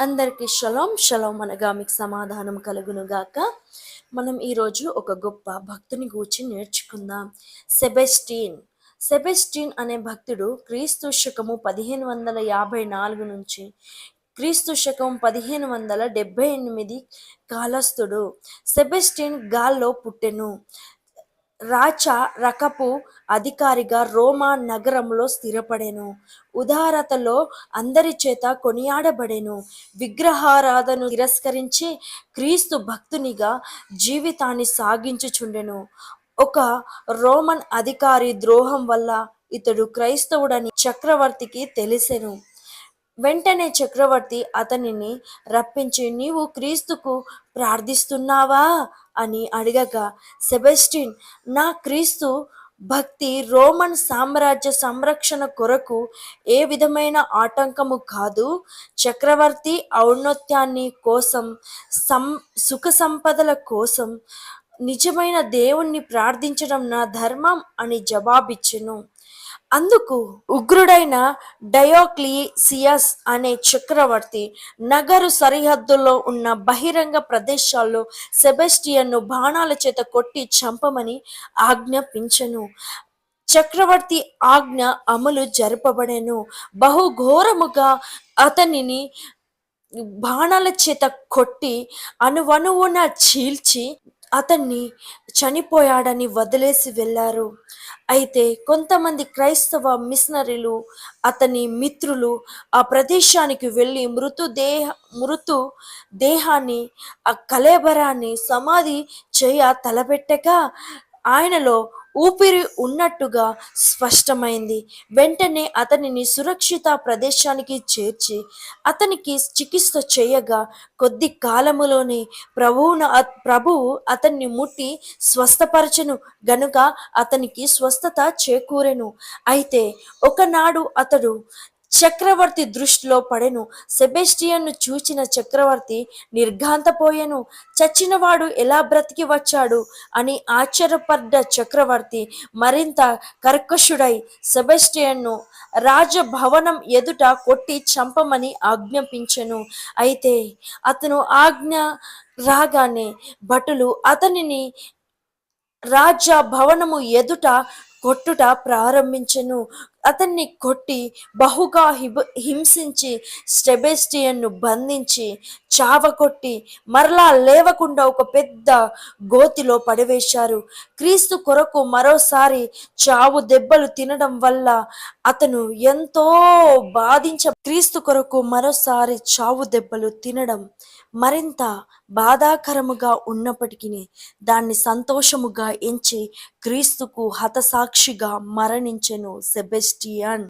అందరికీ shalom. Shalom అనగా మీకు సమాధానం కలుగును గాక మనం ఈరోజు ఒక గొప్ప భక్తుని గూర్చి నేర్చుకుందాం. సెబెస్టీన్. సెబెస్టీన్ అనే భక్తుడు క్రీస్తు శకము పదిహేను వందల యాభై నాలుగు నుంచి క్రీస్తు శకం పదిహేను వందల డెబ్బై ఎనిమిది కాలస్థుడు. సెబెస్టీన్ గాల్లో పుట్టెను. రాచ రకపు అధికారిగా రోమా నగరంలో స్థిరపడెను. ఉదారతలో అందరి చేత కొనియాడబడెను. విగ్రహారాధను తిరస్కరించి క్రీస్తు భక్తునిగా జీవితాన్ని సాగించుచుండెను. ఒక రోమన్ అధికారి ద్రోహం వల్ల ఇతడు క్రైస్తవుడని చక్రవర్తికి తెలిసెను. వెంటనే చక్రవర్తి అతనిని రప్పించి నీవు క్రీస్తుకు ప్రార్థిస్తున్నావా? అని అడగగా సెబెస్టిన్ నా క్రీస్తు భక్తి రోమన్ సామ్రాజ్య సంరక్షణ కొరకు ఏ విధమైన ఆటంకము కాదు. చక్రవర్తి ఔన్నత్యాన్ని కోసం సం సుఖ సంపదల కోసం నిజమైన దేవుణ్ణి ప్రార్థించడం నా ధర్మం అని జవాబిచ్చెను. అందుకు ఉగ్రుడైన డయోక్లిసియస్ అనే చక్రవర్తి నగరు సరిహద్దుల్లో ఉన్న బహిరంగ ప్రదేశాల్లో సెబెస్టియన్ను బాణాల చేత కొట్టి చంపమని ఆజ్ఞాపించను. చక్రవర్తి ఆజ్ఞ అమలు జరపబడెను. బహుఘోరముగా అతనిని బాణాల చేత కొట్టి అనువనువున చీల్చి అతన్ని చనిపోయాడని వదిలేసి వెళ్ళారు. అయితే కొంతమంది క్రైస్తవ మిషనరీలు అతని మిత్రులు ఆ ప్రదేశానికి వెళ్ళి మృతుదేహ మృతు దేహాన్ని ఆ కలేబరాన్ని సమాధి చేయ తలపెట్టగా ఆయనలో ఊపిరి ఉన్నట్టుగా స్పష్టమైంది. వెంటనే అతనిని సురక్షిత ప్రదేశానికి చేర్చి అతనికి చికిత్స చేయగా కొద్ది కాలములోనే ప్రభువున ప్రభువు అతన్ని ముట్టి స్వస్థపరచను. గనుక అతనికి స్వస్థత చేకూరెను. అయితే ఒకనాడు అతడు చక్రవర్తి దృష్టిలో పడెను. సెబెస్టియన్ను చూచిన చక్రవర్తి నిర్ఘాంతపోయెను. చచ్చినవాడు ఎలా బ్రతికి వచ్చాడు అని ఆశ్చర్యపడ్డ చక్రవర్తి మరింత కర్కశుడై సెబెస్టియన్ను రాజభవనం ఎదుట కొట్టి చంపమని ఆజ్ఞాపించెను. అయితే అతను ఆజ్ఞ రాగానే భటులు అతనిని రాజ భవనము ఎదుట కొట్టుట ప్రారంభించెను. అతన్ని కొట్టి బహుగా హిబ హింసించి స్టెబెస్టియన్ను బంధించి చావకొట్టి మరలా లేవకుండా ఒక పెద్ద గోతిలో పడివేశారు. క్రీస్తు కొరకు మరోసారి చావు దెబ్బలు తినడం వల్ల అతను ఎంతో బాధించ క్రీస్తు కొరకు మరోసారి చావు దెబ్బలు తినడం మరింత బాధాకరముగా ఉన్నప్పటికీ దాన్ని సంతోషముగా ఎంచి క్రీస్తుకు హతసాక్షిగా మరణించెను christian.